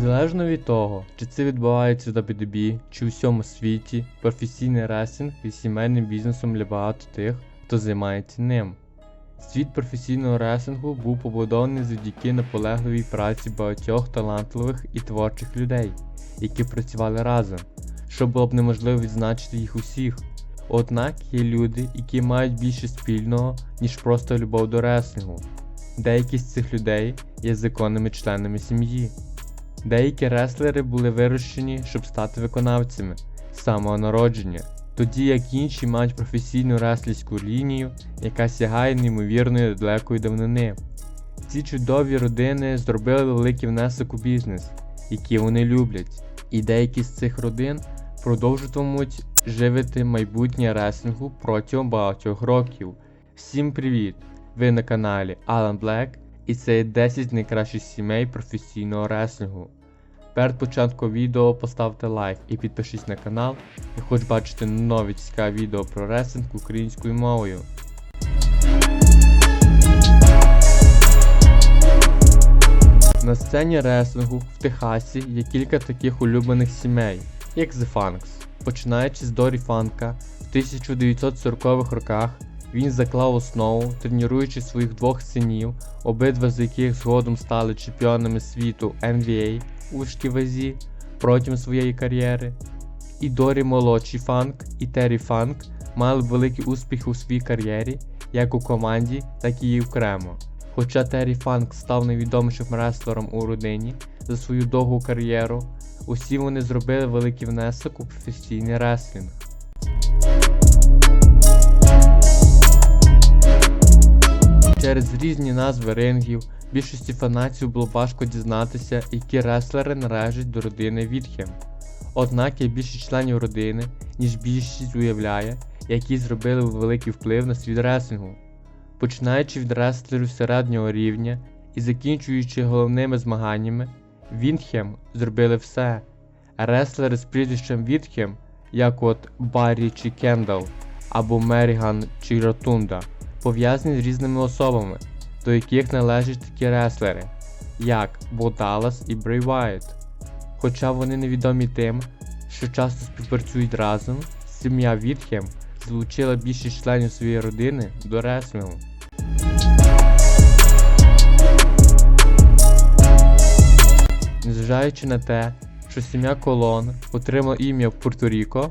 Незалежно від того, чи це відбувається в WWE, чи у всьому світі, професійний рестлинг є сімейним бізнесом для багато тих, хто займається ним. Світ професійного реслінгу був побудований завдяки наполегливій праці багатьох талантливих і творчих людей, які працювали разом, що було б неможливо відзначити їх усіх. Однак є люди, які мають більше спільного, ніж просто любов до реслінгу. Деякі з цих людей є законними членами сім'ї. Деякі реслери були вирощені, щоб стати виконавцями з самого народження, тоді як інші мають професійну реслерську лінію, яка сягає неймовірної далекої давнини. Ці чудові родини зробили великий внесок у бізнес, який вони люблять, і деякі з цих родин продовжуватимуть живити майбутнє реслінгу протягом багатьох років. Всім привіт! Ви на каналі Alan Black і це є 10 найкращих сімей професійного реслінгу. Перед початком відео поставте лайк і підпишись на канал, і хоч бачити нові цікаві відео про реслінг українською мовою. На сцені реслінгу в Техасі є кілька таких улюблених сімей, як The Funks. Починаючи з Дорі Фанка, в 1940-х роках він заклав основу, тренуючи своїх двох синів, обидва з яких згодом стали чемпіонами світу NBA у важкій вазі протягом своєї кар'єри. І Дорі молодший Фанк і Террі Фанк мали великий успіх у своїй кар'єрі, як у команді, так і окремо. Хоча Террі Фанк став найвідомішим реслером у родині за свою довгу кар'єру, усі вони зробили великий внесок у професійний реслінг. Через різні назви рингів більшості фанатів було важко дізнатися, які реслери належать до родини Вітхем. Однак є більше членів родини, ніж більшість уявляє, які зробили великий вплив на світ реслінгу. Починаючи від реслерів середнього рівня і закінчуючи головними змаганнями, Вінхем зробили все. Реслери з прізвищем Вітхем, як от Баррі чи Кендал або Меріган чи Ротунда, пов'язані з різними особами, до яких належать такі реслери, як Бо Даллас і Брей Вайт. Хоча вони невідомі тим, що часто співпрацюють разом, сім'я Вітхем залучила більшість членів своєї родини до реслінгу. Незважаючи на те, що сім'я Колон отримала ім'я в Пуерто-Ріко,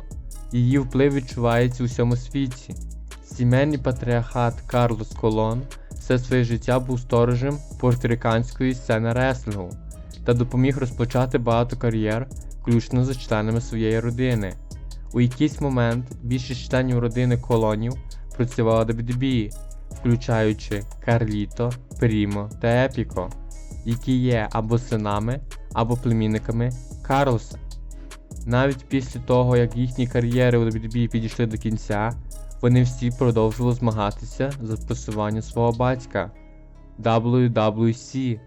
її вплив відчувається у всьому світі. Сімейний патріархат Карлос Колон все своє життя був сторожем пуерториканської сцени реслінгу та допоміг розпочати багато кар'єр, включно за членами своєї родини. У якийсь момент більшість членів родини колонів працювала до WWE, включаючи Карліто, Прімо та Епіко, які є або синами, або племінниками Карлоса. Навіть після того, як їхні кар'єри у WWE підійшли до кінця, вони всі продовжували змагатися за посування свого батька WWC.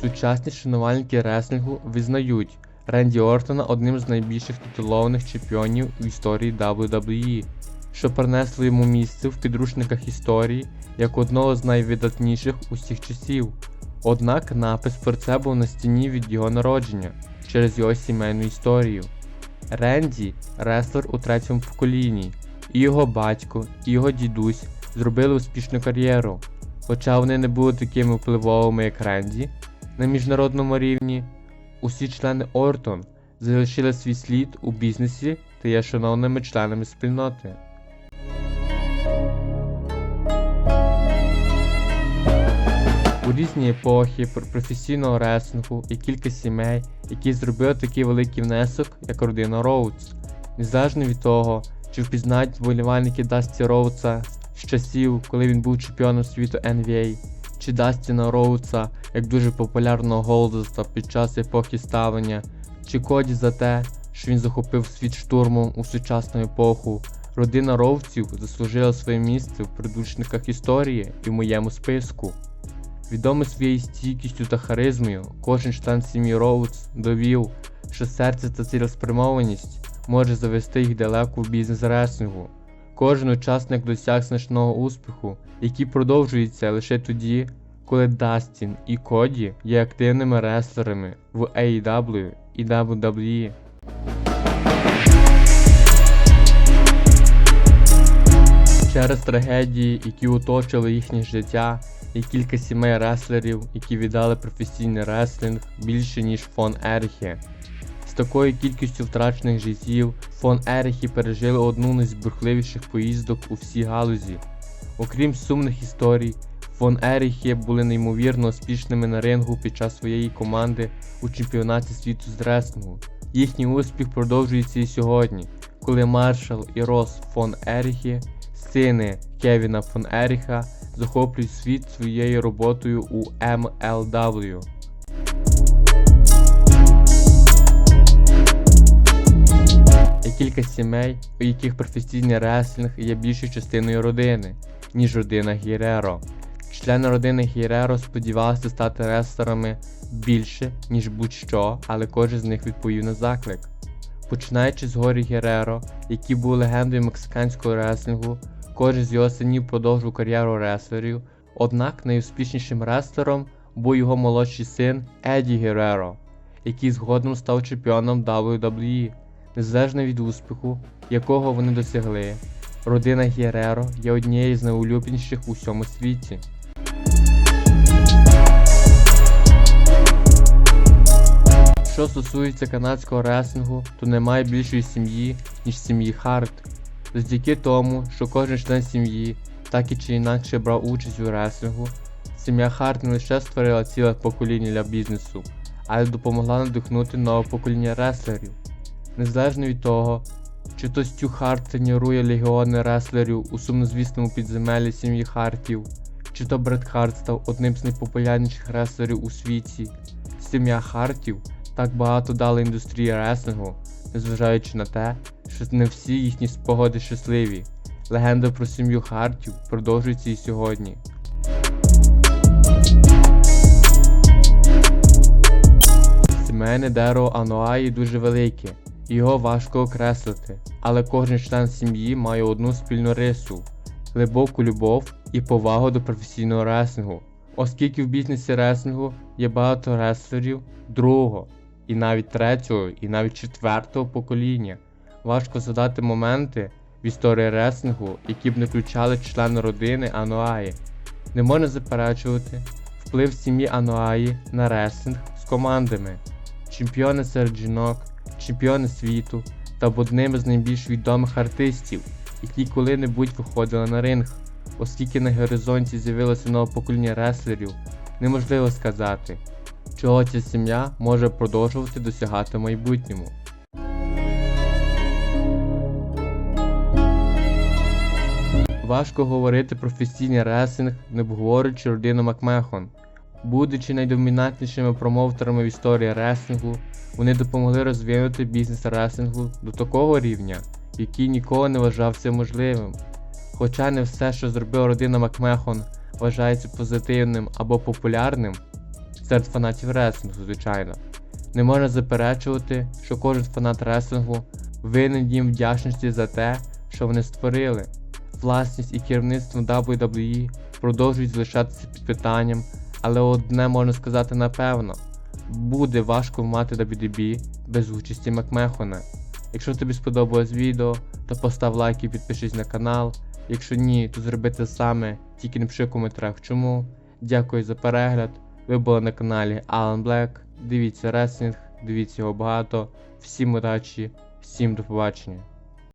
Сучасні шанувальники реслінгу визнають Ренді Ортона одним з найбільших титулованих чемпіонів в історії WWE, що принесло йому місце в підручниках історії як одного з найвидатніших усіх часів. Однак напис про це був на стіні від його народження через його сімейну історію. Ренді реслер у третьому поколінні, і його батько, і його дідусь зробили успішну кар'єру. Хоча вони не були такими впливовими, як Ренді, на міжнародному рівні, усі члени Ортон залишили свій слід у бізнесі та є шановними членами спільноти. У різні епохи професійного реслінгу є кілька сімей, які зробили такий великий внесок, як родина Роудс. Незалежно від того, чи впізнають вболівальники Дасті Роудса з часів, коли він був чемпіоном світу NBA, чи Дастіна Роудса як дуже популярного голдоста під час епохи ставлення, чи Коді за те, що він захопив світ штурмом у сучасну епоху. Родина Роудсів заслужила своє місце в придучниках історії і в моєму списку. Відомий своєю стійкістю та харизмою, кожен член сім'ї Роудс довів, що серце та цілеспрямованість може завести їх далеко в бізнес реслінгу. Кожен учасник досяг значного успіху, який продовжується лише тоді, коли Дастін і Коді є активними реслерами в AEW і WWE. Через трагедії, які оточили їхнє життя, і кілька сімей реслерів, які віддали професійний реслінг більше ніж фон Ерхе. З такою кількістю втрачених життів фон Ерхі пережили одну з найзбурхливіших поїздок у всій галузі. Окрім сумних історій, фон Еріхі були неймовірно успішними на рингу під час своєї команди у чемпіонаті світу з реслінгу. Їхній успіх продовжується і сьогодні, коли Маршал і Рос фон Еріхі, сини Кевіна фон Еріха, захоплюють світ своєю роботою у MLW. Є кілька сімей, у яких професійний реслінг є більшою частиною родини, ніж родина Гіреро. Члени родини Гіреро сподівалися стати рестлерами більше, ніж будь-що, але кожен з них відповів на заклик. Починаючи з Горі Гереро, який був легендою мексиканського реслінгу, кожен з його синів продовжив кар'єру реслерів, однак найуспішнішим реслером був його молодший син Еді Гереро, який згодом став чемпіоном WWE. Незалежно від успіху, якого вони досягли, родина Гереро є однією з найулюбленіших у всьому світі. Що стосується канадського реслінгу, то немає більшої сім'ї, ніж сім'ї Харт. Завдяки тому, що кожен член сім'ї так і чи інакше брав участь у реслінгу, сім'я Харт не лише створила ціле покоління для бізнесу, але допомогла надихнути нове покоління реслерів. Незалежно від того, чи то Стю Харт тренує легіони реслерів у сумнозвісному підземеллі сім'ї Хартів, чи то Бред Харт став одним з найпопулярніших реслерів у світі. Сім'я Хартів так багато дала індустрії реслингу, незважаючи на те, що не всі їхні спогади щасливі. Легенда про сім'ю Хартів продовжується і сьогодні. Сімейне дерево Ануаї дуже велике, його важко окреслити, але кожен член сім'ї має одну спільну рису глибоку любов і повагу до професійного реслінгу. Оскільки в бізнесі реслінгу є багато реслерів другого, і навіть третього, і навіть четвертого покоління, важко згадати моменти в історії реслінгу, які б не включали члени родини Ануаї. Не можна заперечувати вплив сім'ї Ануаї на реслінг з командами, чемпіони серед жінок, чемпіони світу та б одним з найбільш відомих артистів, які коли-небудь виходили на ринг. Оскільки на горизонті з'явилося нове покоління реслерів, неможливо сказати, чого ця сім'я може продовжувати досягати в майбутньому. Важко говорити про професійний реслінг, не обговорюючи родину Макмехон. Будучи найдомінантнішими промоутерами в історії реслінгу, вони допомогли розвинути бізнес реслінгу до такого рівня, який ніколи не вважався можливим. Хоча не все, що зробила родина Макмехон, вважається позитивним або популярним серед фанатів реслінгу, звичайно. Не можна заперечувати, що кожен фанат реслінгу винен їм вдячності за те, що вони створили. Власність і керівництво WWE продовжують залишатися під питанням, але одне можна сказати напевно: буде важко мати WDB без участі Макмехона. Якщо тобі сподобалось відео, то постав лайк і підпишись на канал. Якщо ні, то зроби це саме, тільки напиши в коментарях чому. Дякую за перегляд. Ви були на каналі Alan Black. Дивіться реслінг, дивіться його багато. Всім удачі, всім до побачення.